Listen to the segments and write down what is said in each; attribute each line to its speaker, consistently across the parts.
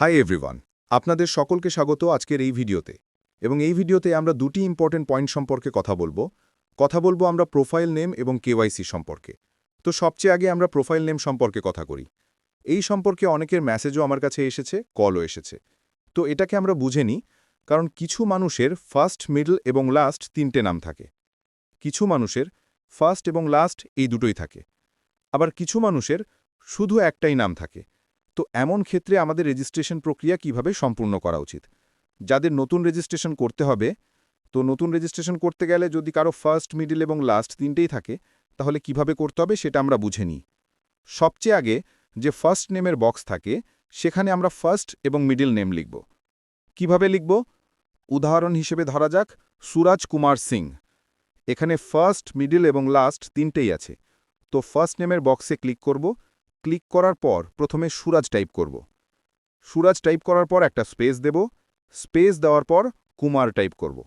Speaker 1: Hi everyone আপনাদের সকলকে স্বাগত আজকের এই ভিডিওতে। এবং এই ভিডিওতে আমরা দুটি ইম্পর্টেন্ট পয়েন্ট সম্পর্কে কথা বলব। কথা বলব আমরা প্রোফাইল নেম এবং কেওয়াইসি সম্পর্কে। তো সবচেয়ে আগে আমরা প্রোফাইল নেম সম্পর্কে কথা করি। এই সম্পর্কে অনেকের মেসেজও আমার কাছে এসেছে কলও এসেছে। তো এটাকে আমরা বুঝে নিই, কারণ কিছু মানুষের ফার্স্ট মিডল এবং লাস্ট তিনটে নাম থাকে। কিছু মানুষের ফার্স্ট এবং লাস্ট এই দুটোই থাকে। আবার কিছু মানুষের শুধু একটাই নাম থাকে। তো এমন ক্ষেত্রে আমাদের রেজিস্ট্রেশন প্রক্রিয়া কীভাবে সম্পূর্ণ করা উচিত? যাদের নতুন রেজিস্ট্রেশন করতে হবে, তো নতুন রেজিস্ট্রেশন করতে গেলে যদি কারও ফার্স্ট মিডল এবং লাস্ট তিনটেই থাকে, তাহলে কীভাবে করতে হবে সেটা আমরা বুঝে নিই। সবচেয়ে আগে যে ফার্স্ট নেমের বক্স থাকে, সেখানে আমরা ফার্স্ট এবং মিডল নেম লিখব। কীভাবে লিখব? উদাহরণ হিসেবে ধরা যাক, সুরাজ কুমার সিং। এখানে ফার্স্ট মিডল এবং লাস্ট তিনটেই আছে। তো ফার্স্ট নেমের বক্সে ক্লিক করব। ক্লিক করার পর প্রথমে সুরাজ টাইপ করব। সুরাজ টাইপ করার পর একটা স্পেস দেব। স্পেস দেওয়ার পর কুমার টাইপ করব।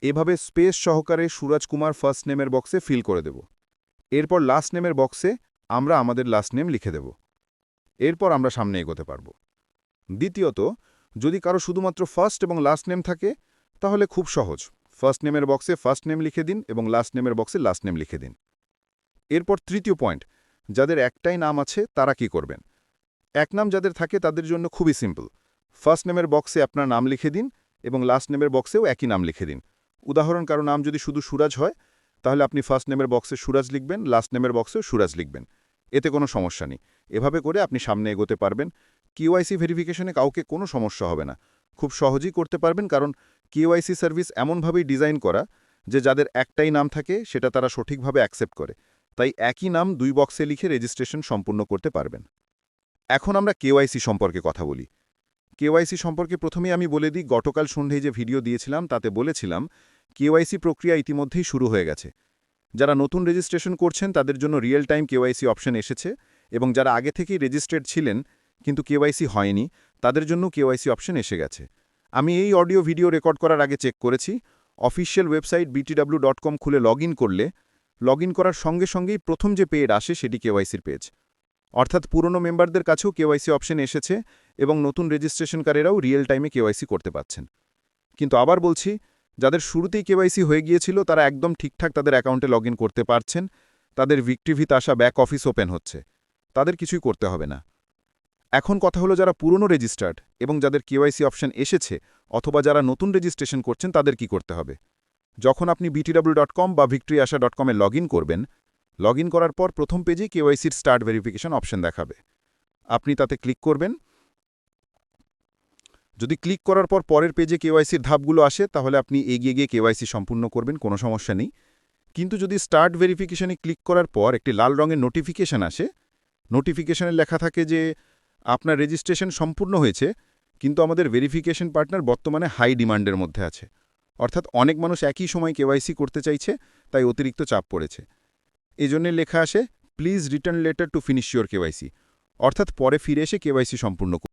Speaker 1: এভাবে স্পেস সহকারে সুরাজ কুমার ফার্স্ট নেমের বক্সে ফিল করে দেব। এরপর লাস্ট নেমের বক্সে আমরা আমাদের লাস্ট নেম লিখে দেব। এরপর আমরা সামনে এগোতে পারব। দ্বিতীয়ত, যদি কারও শুধুমাত্র ফার্স্ট এবং লাস্ট নেম থাকে, তাহলে খুব সহজ। ফার্স্ট নেমের বক্সে ফার্স্ট নেম লিখে দিন এবং লাস্ট নেমের বক্সে লাস্ট নেম লিখে দিন। এরপর তৃতীয় পয়েন্ট যাদের একটাই নাম আছে, তারা কি করবেন? এক নাম যাদের থাকে, তাদের জন্য খুবই সিম্পল। ফার্স্ট নেমের বক্সে আপনার নাম লিখে দিন এবং লাস্ট নেমের বক্সেও একই নাম লিখে দিন। উদাহরণ, কারও নাম যদি শুধু সুরাজ হয়, তাহলে আপনি ফার্স্ট নেমের বক্সে সুরাজ লিখবেন, লাস্ট নেমের বক্সেও সুরাজ লিখবেন। এতে কোনো সমস্যা নেই। এভাবে করে আপনি সামনে এগোতে পারবেন। কিওয়াইসি ভেরিফিকেশনে কাউকে কোনো সমস্যা হবে না। খুব সহজেই করতে পারবেন, কারণ কিওয়াইসি সার্ভিস এমনভাবেই ডিজাইন করা যে যাদের একটাই নাম থাকে, সেটা তারা সঠিকভাবে অ্যাকসেপ্ট করে। তাই একই নাম দুই বক্সে লিখে রেজিস্ট্রেশন সম্পূর্ণ করতে পারবেন। এখন আমরা কেওয়াইসি সম্পর্কে কথা বলি। কেওয়াইসি সম্পর্কে প্রথমে আমি বলে দিই, গতকাল সন্ধ্যেই যে ভিডিও দিয়েছিলাম, তাতে বলেছিলাম কেওয়াইসি প্রক্রিয়া ইতিমধ্যেই শুরু হয়ে গেছে। যারা নতুন রেজিস্ট্রেশন করছেন, তাদের জন্য রিয়েল টাইম কেওয়াইসি অপশন এসেছে এবং যারা আগে থেকেই রেজিস্টার্ড ছিলেন, কিন্তু কেওয়াইসি হয়নি, তাদের জন্য কেওয়াইসি অপশন এসে গেছে। আমি এই অডিও ভিডিও রেকর্ড করার আগে চেক করেছি, official website BTW dot com খুলে লগ করলে লগ করার সঙ্গে সঙ্গেই প্রথম যে পেড আসে সেটি কেওয়াইসির পেজ। অর্থাৎ পুরনো মেম্বারদের কাছেও কেওয়াইসি অপশন এসেছে এবং নতুন রেজিস্ট্রেশনকারীরাও রিয়েল টাইমে কেওয়াইসি করতে পাচ্ছেন। কিন্তু আবার বলছি, যাদের শুরুতেই কেওয়াইসি হয়ে গিয়েছিল তারা একদম ঠিকঠাক তাদের অ্যাকাউন্টে লগ করতে পারছেন, তাদের ভিক্টিভিত আসা ব্যাক অফিস ওপেন হচ্ছে। তাদের কিছুই করতে হবে না। এখন কথা হলো যারা পুরনো রেজিস্টার্ড এবং যাদের কেওয়াইসি অপশন এসেছে অথবা যারা নতুন রেজিস্ট্রেশন করছেন তাদের কি করতে হবে? যখন আপনি বিটিডব্লিউ ডট কম বা ভিক্টরিয়াশা ডট কমে লগ করবেন লগ করার পর প্রথম পেজেই কেওয়াইসির স্টার্ট ভেরিফিকেশন অপশন দেখাবে। আপনি তাতে ক্লিক করবেন। যদি ক্লিক করার পর পরের পেজে কেওয়াইসির ধাপগুলো আসে, তাহলে আপনি এগিয়ে গিয়ে কেওয়াইসি সম্পূর্ণ করবেন, কোনো সমস্যা নেই। কিন্তু যদি স্টার্ট ভেরিফিকেশনে ক্লিক করার পর একটি লাল রঙের নোটিফিকেশন আসে নোটিফিকেশনে লেখা থাকে যে আপনার রেজিস্ট্রেশন সম্পূর্ণ হয়েছে, কিন্তু আমাদের ভেরিফিকেশন পার্টনার বর্তমানে হাই ডিমান্ডের মধ্যে আছে। অর্থাৎ অনেক মানুষ একই সময় কেওয়াইসি করতে চাইছে, তাই অতিরিক্ত চাপ পড়েছে। এজন্য লেখা আসে please return later to finish your KYC অর্থাৎ পরে ফিরে এসে কেওয়াইসি সম্পূর্ণ